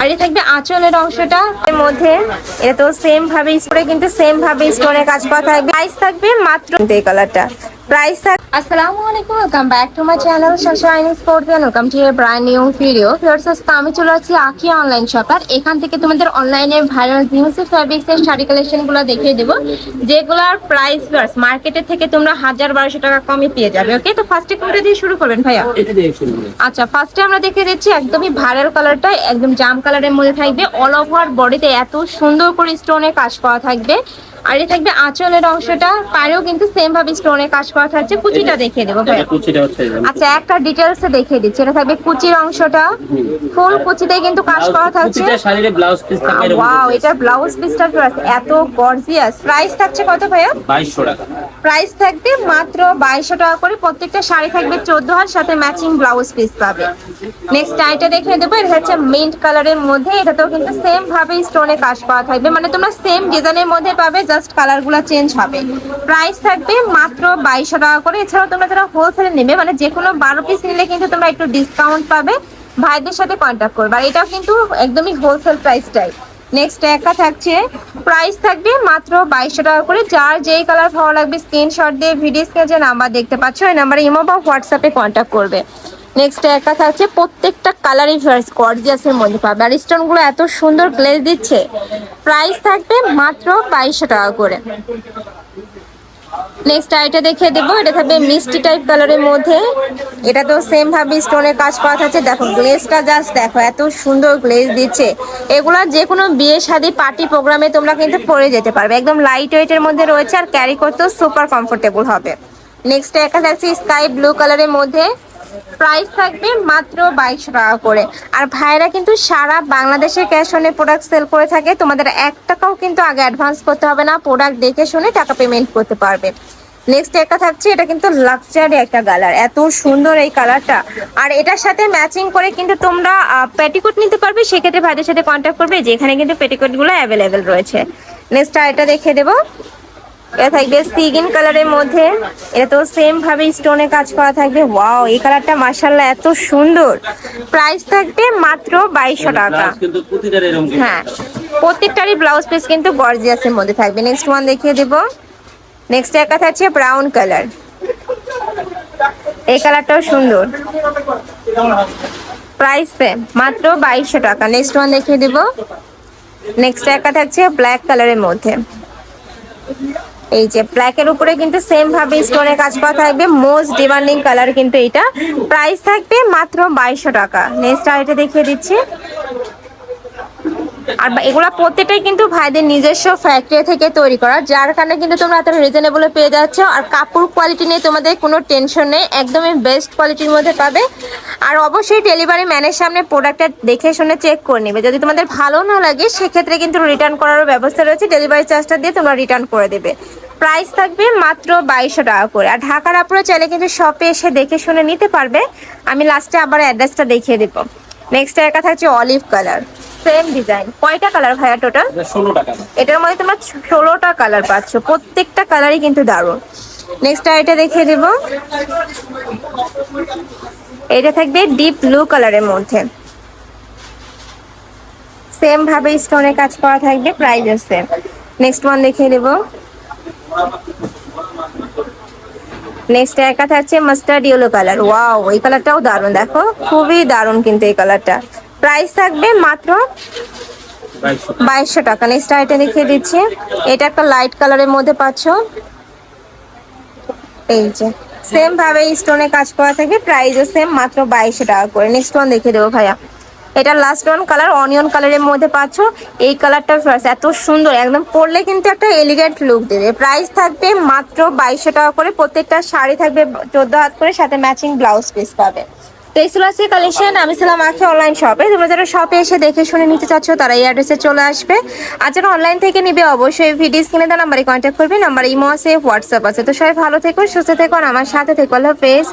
আর এটা থাকবে আঁচলের অংশটা। এর মধ্যে এটা তো সেম ভাবে স্টোরে কিন্তু সেম ভাবে স্টোনে কাজ করা থাকবে। প্রাইস থাকবে মাত্র এই কালারটা প্রাইস থাক আসসালামু আলাইকুম welcome back to my channel শাশাইন sport welcome to a brand new video fierce আজকে আমি চলে আসছি আকি অনলাইন শপ আর এখান থেকে তোমাদের অনলাইনে ভাইরাল জিন্স ফ্যাব্রিক্স এর শাড়ি কালেকশনগুলো দেখিয়ে দেবো। যেগুলোর প্রাইস ভার্স মার্কেটের থেকে তোমরা হাজার বারোশো টাকা কমে পেয়ে যাবে ওকে তো ফার্স্টে কোনটা দিয়ে শুরু করবেন ভাইয়া? আচ্ছা ফার্স্টে আমরা দেখে দিচ্ছি একদমই ভাইরাল কালারটা একদম জাম কালারের মধ্যে থাকবে। অল ওভার বডিতে এত সুন্দর করে স্টোনের কাজ করা থাকবে। আর এটা থাকবে আঁচলের অংশটা পারেও কিন্তু সেম ভাবে স্টোনের কাজ করা থাকছে। কুচিটা দেখিয়ে দেবো ভাই। আচ্ছা একটা ডিটেলসে দেখিয়ে দিচ্ছি। এটা থাকবে কুচির অংশটা। ফুল কুচিতে কিন্তু কাজ করা থাকছে। ওয়াও এটা ব্লাউজ পিসটা এত গর্জিয়াস প্রাইস থাকছে কত ভাইয়া? 2200 টাকা। প্রাইস থাকবে মাত্র বাইশশো টাকা করে। প্রত্যেকটা শাড়ি থাকবে চোদ্দ হাজার সাথে ম্যাচিং ব্লাউজ পিস পাবে। নেক্সট আইটা দেখে দেবো এটা হচ্ছে মিন্ট কালারের মধ্যে। এটাতেও কিন্তু সেম ভাবে স্টোনে কাজ পাওয়া থাকবে। মানে তোমরা সেম ডিজাইনের মধ্যে পাবে জাস্ট কালারগুলো চেঞ্জ হবে। প্রাইস থাকবে মাত্র বাইশশো টাকা করে। এছাড়াও তোমরা যারা হোলসেলে নেবে মানে যে কোনো বারো পিস নিলে কিন্তু তোমরা একটু ডিসকাউন্ট পাবে। ভাইদের সাথে কন্ট্যাক্ট করবে। আর এটাও কিন্তু একদমই হোলসেল প্রাইসটাই নেক্সট একটা থাকছে প্রাইস থাকবে মাত্র বাইশশো টাকা করে। যার যেই কালার ভালো লাগবে স্ক্রিনশট দিয়ে ভিডিও স্ক্রিনে যে নাম্বার দেখতে পাচ্ছ, ওই নাম্বারে ইমো বা হোয়াটসঅ্যাপে কন্ট্যাক্ট করবে। নেক্সট একটা থাকছে, প্রত্যেকটা কালারই গর্জিয়াসের মধ্যে পাবে। আর স্টোনগুলো এত সুন্দর গ্লেজ দিচ্ছে প্রাইস থাকবে মাত্র বাইশশো টাকা করে। নেক্সট আইটা দেখিয়ে দেবো, এটা থাকবে মিষ্টি টাইপ কালারের মধ্যে। এটা তো সেম ভাবে স্টোনের কাজ করা থাকছে দেখো গ্লেজটা জাস্ট দেখো, এত সুন্দর গ্লেজ দিচ্ছে। এগুলা যে কোনো বিয়ে, শাদী পার্টি প্রোগ্রামে তোমরা কিন্তু পরে যেতে পারবে। একদম লাইট ওয়েটের মধ্যে রয়েছে আর ক্যারি করতেও সুপার কমফোর্টেবল হবে। নেক্সট একটা থাকছে স্কাই ব্লু কালারের মধ্যে। প্রাইস থাকবে মাত্র বাইশশো টাকা করে। আর ভাইরা কিন্তু সারা বাংলাদেশে ক্যাশ অনে প্রোডাক্ট সেল করে থাকে। তোমাদের এক টাকাও কিন্তু আগে অ্যাডভান্স করতে হবে না। প্রোডাক্ট দেখে শুনে টাকা পেমেন্ট করতে পারবে। নেক্সট একটা থাকছে, এটা কিন্তু লাক্সারি একটা কালার এত সুন্দর এই কালারটা আর এটার সাথে ম্যাচিং করে কিন্তু তোমরা পেটিকোট নিতে পারবে। সেক্ষেত্রে ভাইদের সাথে কন্ট্যাক্ট করবে যেখানে কিন্তু পেটিকোটগুলো অ্যাভেলেবেল রয়েছে। নেক্সট এটা দেখে দেবো। এটা থাকবে সিগিন কালারের মধ্যে। এটা তো সেম ভাবে স্টোনে কাজ করা থাকবে। ওয়াও এই কালারটা মার্শাল্লাহ এত সুন্দর। প্রাইস থাকবে মাত্র বাইশশো টাকা। কিন্তু প্রতিটার এরকম হ্যাঁ প্রত্যেকটারই ব্লাউজ পিস কিন্তু গর্জিয়াসের মধ্যে থাকবে। নেক্সট ওয়ান দেখিয়ে দেব। নেক্সট একটা থাকছে ব্রাউন কালার এই কালারটাও সুন্দর। প্রাইস সেম মাত্র বাইশশো টাকা। নেক্সট ওয়ান দেখিয়ে দেব। নেক্সট একটা থাকছে ব্ল্যাক কালারের মধ্যে। এই যে ব্ল্যাকের উপরে কিন্তু সেম ভাবে স্টোনের কাজ করা থাকবে। মোস্ট ডিমান্ডিং কালার কিন্তু এটা। প্রাইস থাকবে মাত্র বাইশশো টাকা। নেক্সট আইটা দেখিয়ে দিচ্ছি। আর এগুলা প্রত্যেকটাই কিন্তু ভাইদের নিজস্ব ফ্যাক্টরি থেকে তৈরি করা, যার কারণে কিন্তু তোমরা এত রিজনেবলে পেয়ে যাচ্ছ। আর কাপড় কোয়ালিটি নিয়ে তোমাদের কোনো টেনশন নেই, একদমই বেস্ট কোয়ালিটির মধ্যে পাবে। আর অবশ্যই ডেলিভারি ম্যানের সামনে প্রোডাক্টটা দেখে শুনে চেক করে নেবে। যদি তোমাদের ভালো না লাগে, সেক্ষেত্রে কিন্তু রিটার্ন করারও ব্যবস্থা রয়েছে। ডেলিভারি চার্জটা দিয়ে তোমরা রিটার্ন করে দেবে। প্রাইস থাকবে মাত্র বাইশশো টাকা করে। আর ঢাকার আপনারা চাইলে কিন্তু শপে এসে দেখে শুনে নিতে পারবে। আমি লাস্টে আবার অ্যাড্রেসটা দেখিয়ে দেবো। নেক্সট একা থাকছে অলিভ কালার সেম ডিজাইন কয়টা কালার ভাইয়া টোটাল এটা 16 টাকা। এটার মধ্যে তোমার ষোলোটা কালার পাচ্ছ। প্রত্যেকটা কালারই কিন্তু দারুণ। নেক্সট আইটা দেখিয়ে দেব। এটা থাকবে ডিপ ব্লু কালারের মধ্যে। সেম ভাবে স্টোনে কাজ করা থাকবে প্রাইস সেম নেক্সট ওয়ান দেখিয়ে দেব। নেক্সট একা থাকছে মাস্টার্ড ইয়েলো কালার ওয়াও এই কালারটাও দারুণ। দেখো, খুবই দারুণ কিন্তু এই কালারটা প্রাইস থাকবে মাত্র বাইশশো টাকা। নেক্সট আইটেম দেখিয়ে দিচ্ছি। এটা একটা লাইট কালারের মধ্যে পাচ্ছ। এই যে সেম ভাবে স্টোনে কাজ করা থাকে প্রাইসও সেম মাত্র বাইশশো টাকা করে। নেক্সট ওয়ান দেখিয়ে দেবো ভাইয়া। এটা লাস্ট ওয়ান কালার অনিয়ন কালারের মধ্যে পাচ্ছ। এই কালারটা ফার্স্ট এত সুন্দর, একদম পরলে কিন্তু একটা এলিগেন্ট লুক দেবে। প্রাইস থাকবে মাত্র বাইশশো টাকা করে, প্রত্যেকটা শাড়ি থাকবে চোদ্দ হাত করে, সাথে ম্যাচিং ব্লাউজ পিস পাবে। তো এই ছিল কালেকশন আমি ছিলাম আখি অনলাইন শপে তোমরা যারা শপে এসে দেখে শুনে নিতে চাচ্ছ, তারা এই অ্যাড্রেসে চলে আসবে। আর যারা অনলাইন থেকে নিবে, অবশ্যই ভিডিও স্ক্রিনে দেওয়া নাম্বারে কন্ট্যাক্ট করবে। নাম্বার ইমো আছে হোয়াটসঅ্যাপ আছে। তো সবাই ভালো থেকো, সুস্থ থেকো আমার সাথে থেকো, আল্লাহ হাফেজ।